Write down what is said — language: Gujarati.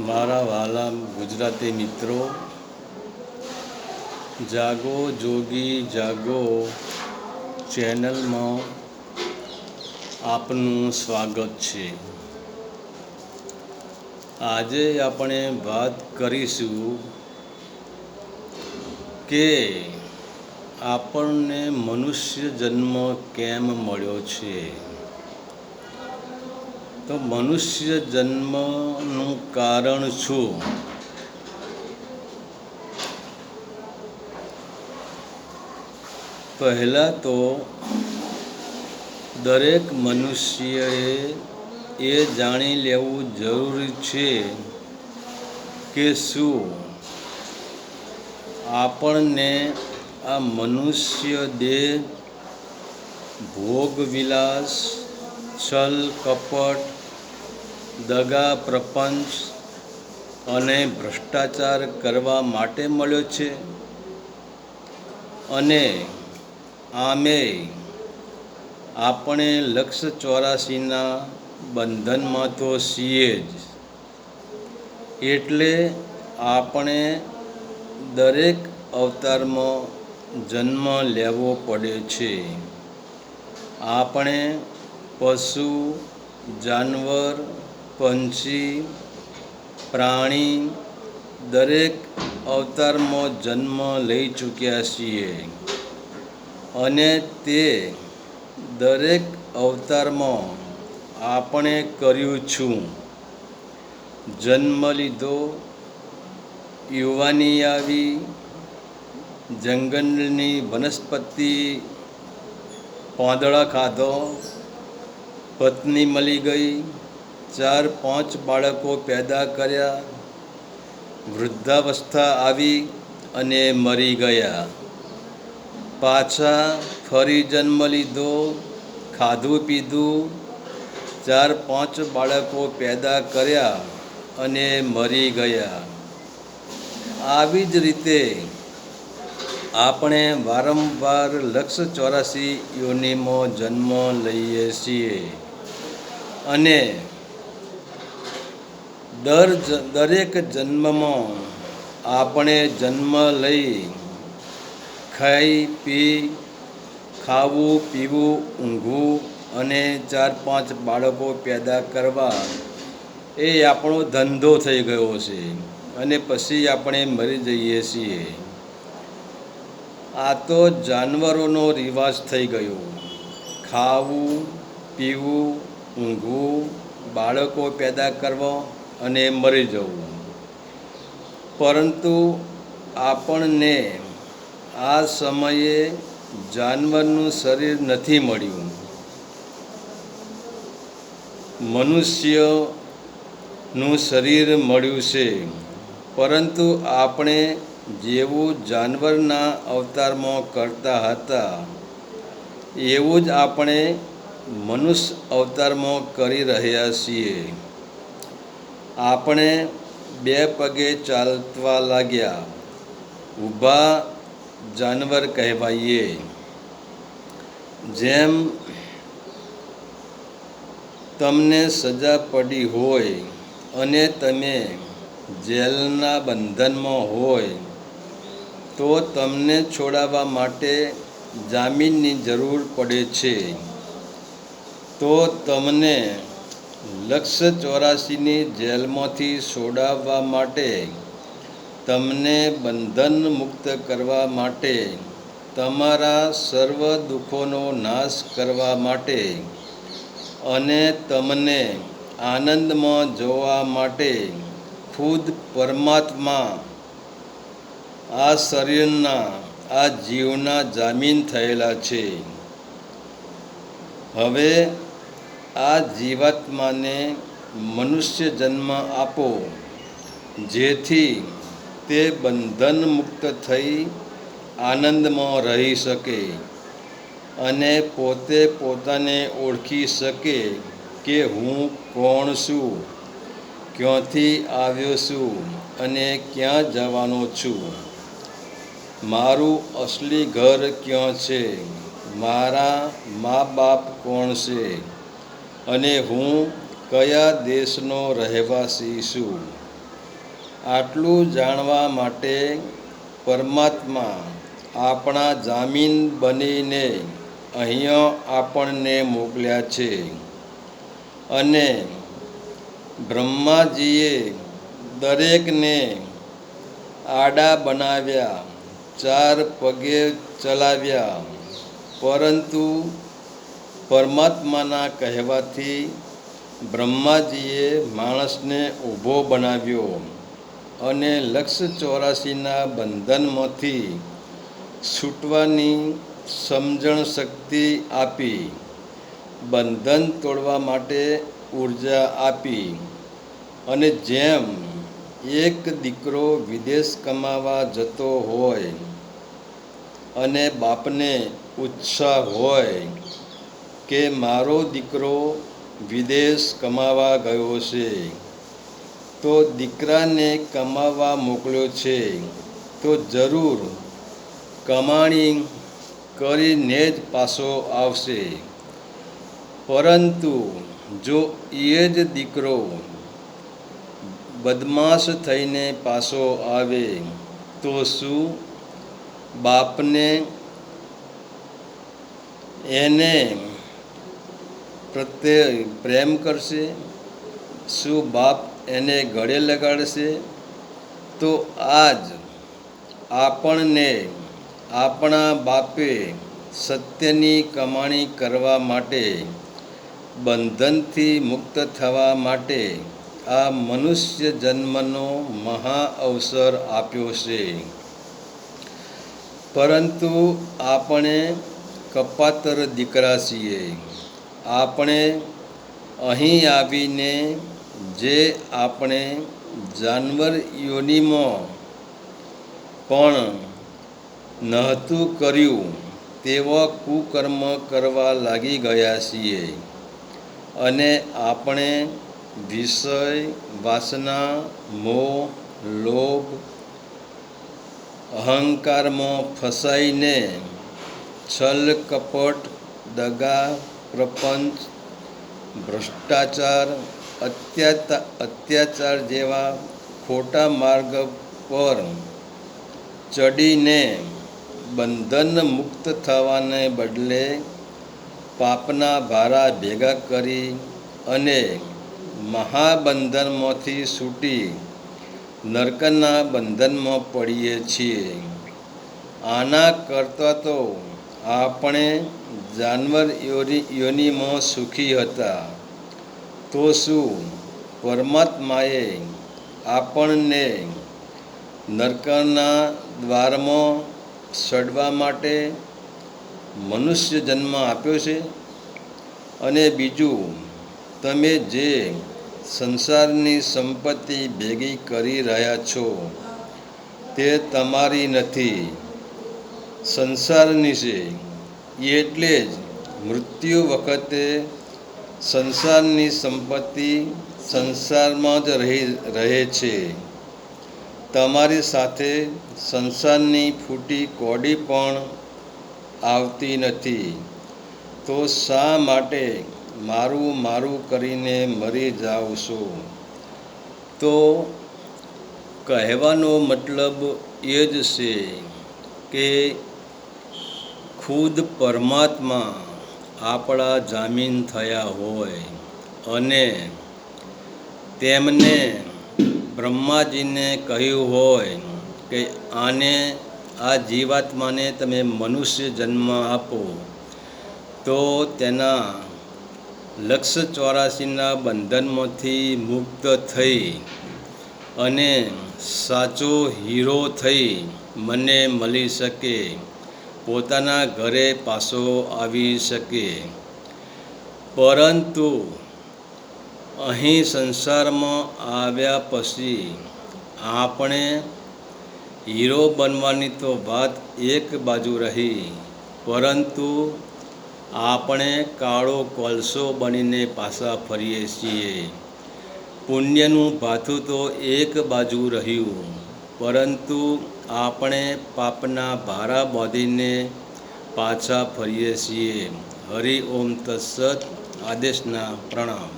મારા વાલા ગુજરાતી મિત્રો, જાગો જોગી જાગો ચેનલમાં આપનું સ્વાગત છે. આજે આપણે વાત કરીશું કે આપણને મનુષ્ય જન્મ કેમ મળ્યો છે? તો મનુષ્ય જન્મનું કારણ શું? પહેલાં તો દરેક મનુષ્યએ એ જાણી લેવું જરૂરી છે કે શું? આપણને આ મનુષ્ય દેહ ભોગવિલાસ છલ, કપટ દગા પ્રપંચ અને ભ્રષ્ટાચાર કરવા માટે મળ્યો છે અને આમે આપણે લક્ષ ચોરાસીના બંધનમાં તો છીએ જ. એટલે આપણે દરેક અવતારમાં જન્મ લેવો પડે છે. આપણે પશુ, જાનવર પંછી, પ્રાણી દરેક અવતારમાં જન્મ લઈ ચૂક્યા છીએ અને તે દરેક અવતારમાં આપણે કર્યું છું. જન્મ લીધો, યુવાની આવી, જંગલની વનસ્પતિ પાંદડા ખાધો, પત્ની મળી ગઈ ચાર પાંચ બાળકો પેદા કર્યા, વૃદ્ધાવસ્થા આવી અને મરી ગયા. પાછા ફરી જન્મ લીધો, ખાધું પીધું, ચાર પાંચ બાળકો પેદા કર્યા અને મરી ગયા. આવી જ રીતે આપણે વારંવાર લક્ષ ચોરાસી યોનિમાં જન્મ લઈએ છીએ. અને દર દરેક જન્મમાં આપણે જન્મ લઈ ખાઈ, પી, ખાવું, પીવું, ઊંઘવું અને ચાર પાંચ બાળકો પેદા કરવા એ આપણો ધંધો થઈ ગયો છે અને પછી આપણે મરી જઈએ છીએ. આ તો જાનવરોનો રિવાજ થઈ ગયો. ખાવું, પીવું, ઊંઘવું, બાળકો પેદા કરવા અને મરી જવું. પરંતુ આપણને આ સમયે જાનવરનું શરીર નથી મળ્યું. મનુષ્યનું શરીર મળ્યું છે, પરંતુ આપણે જેવું જાનવરના અવતારમાં કરતા હતા, એવું જ આપણે મનુષ્ય અવતારમાં કરી રહ્યા છીએ. આપણે બે પગે ચાલવા લાગ્યા. ઊભા જાનવર કહેવાઈએ. જેમ તમને સજા પડી હોય અને તમે જેલના બંધનમાં હોય, તો તમને છોડાવવા માટે જામીનની જરૂર પડે છે. તો તમને લક્ષ ચોરાસીની જેલમાંથી છોડાવવા માટે, તમને બંધન મુક્ત કરવા માટે, તમારા સર્વ દુઃખોનો નાશ કરવા માટે, અને તમને આનંદમાં જોવા માટે ખુદ પરમાત્મા, આ શરીરના, આ જીવના જામીન થયેલા છે. હવે આ જીવાત્માને મનુષ્ય જન્મ આપો, જેથી તે બંધન મુક્ત થઈ આનંદમાં રહી શકે અને પોતે પોતાને ઓળખી શકે કે હું કોણ છું, ક્યાંથી આવ્યો છું અને ક્યાં જવાનો છું. મારું અસલી ઘર ક્યાં છે? મારા મા બાપ કોણ છે? અને હું કયા દેશનો રહેવાસી છું? આટલું જાણવા માટે પરમાત્મા આપણા જામીન બનીને અહીંયા આપણને મોકલ્યા છે. અને બ્રહ્માજીએ દરેકને આડા બનાવ્યા, ચાર પગે ચલાવ્યા, પરંતુ પરમાત્માના કહેવાથી બ્રહ્માજીએ માણસને ઊભો બનાવ્યો અને લક્ષ ચોરાસીના બંધનમાંથી છૂટવાની સમજણ શક્તિ આપી, બંધન તોડવા માટે ઊર્જા આપી અને જેમ એક દીકરો વિદેશ કમાવા જતો હોય અને બાપને ઉત્સાહ હોય કે મારો દીકરો વિદેશ કમાવા ગયો છે. તો દીકરાને કમાવા મોકલ્યો છે. તો જરૂર કમાણી કરીને જ પાછો આવશે. પરંતુ જો એ જ દીકરો બદમાશ થઈને પાછો આવે, તો શું બાપને એને પ્રત્યે પ્રેમ કરશે, શું બાપ એને ગળે લગાડશે? તો આજ આપણને, આપણા બાપે સત્યની કમાણી કરવા માટે, બંધનથી મુક્ત થવા માટે આ મનુષ્ય જન્મનો મહા અવસર આપ્યો છે. પરંતુ આપણે કપાતર દીકરા છીએ. આપણે અહીં આવીને જે આપણે જાનવર યોનિમાં પણ નહોતું કર્યું, તેવા કુકર્મ કરવા લાગી ગયા છીએ. અને આપણે વિષય, વાસના, મોહ, લોભ, અહંકારમાં ફસાઈને છલ કપટ દગા પ્રપંચ, ભ્રષ્ટાચાર અત્યાચાર જેવા ખોટા માર્ગ પર ચડીને બંધન મુક્ત થવાને બદલે પાપના ભારા ભેગા કરી અને મહાબંધનમાંથી છૂટી નરકના બંધનમાં પડીએ છીએ. આના કરતાં તો આપણે જાનવર યોની યોનિમાં સુખી હતા. તો શું? પરમાત્માએ આપણને નરકના દ્વારમાં સડવા માટે મનુષ્ય જન્મ આપ્યો છે? અને બીજું, તમે જે સંસારની સંપત્તિ ભેગી કરી રહ્યા છો, તે તમારી નથી. સંસારની છે એટલે જ મૃત્યુ વખતે સંસારની સંપત્તિ સંસારમાં જ રહી, રહે છે. તમારી સાથે સંસારની ફૂટી કોડી પણ આવતી નથી. તો શા માટે મારું મારું કરીને મરી જાઓ છો? તો કહેવાનો મતલબ એ જ છે કે ખુદ પરમાત્મા આપણા જામીન થયા હોય અને તેમને બ્રહ્માજીને કહ્યું હોય કે આને આ જીવાત્માને તમે મનુષ્ય જન્મ આપો, તો તેના લક્ષ ચોરાસીના બંધનમાંથી મુક્ત થઈ અને સાચો હીરો થઈ મને મળી શકે. પોતાના ઘરે પાછો આવી શકે. પરંતુ અહીં સંસારમાં આવ્યા પછી આપણે હીરો બનવાની તો વાત એક બાજુ રહી, પરંતુ આપણે કાળો કોલસો બનીને પાછા ફરીએ છીએ. પુણ્યનું ભાથું તો એક બાજુ રહ્યું, પરંતુ આપણે પાપના ભારા બાંધીને પાછા ફરીએ છીએ. હરિ ઓમ તત્સત. આદેશના પ્રણામ.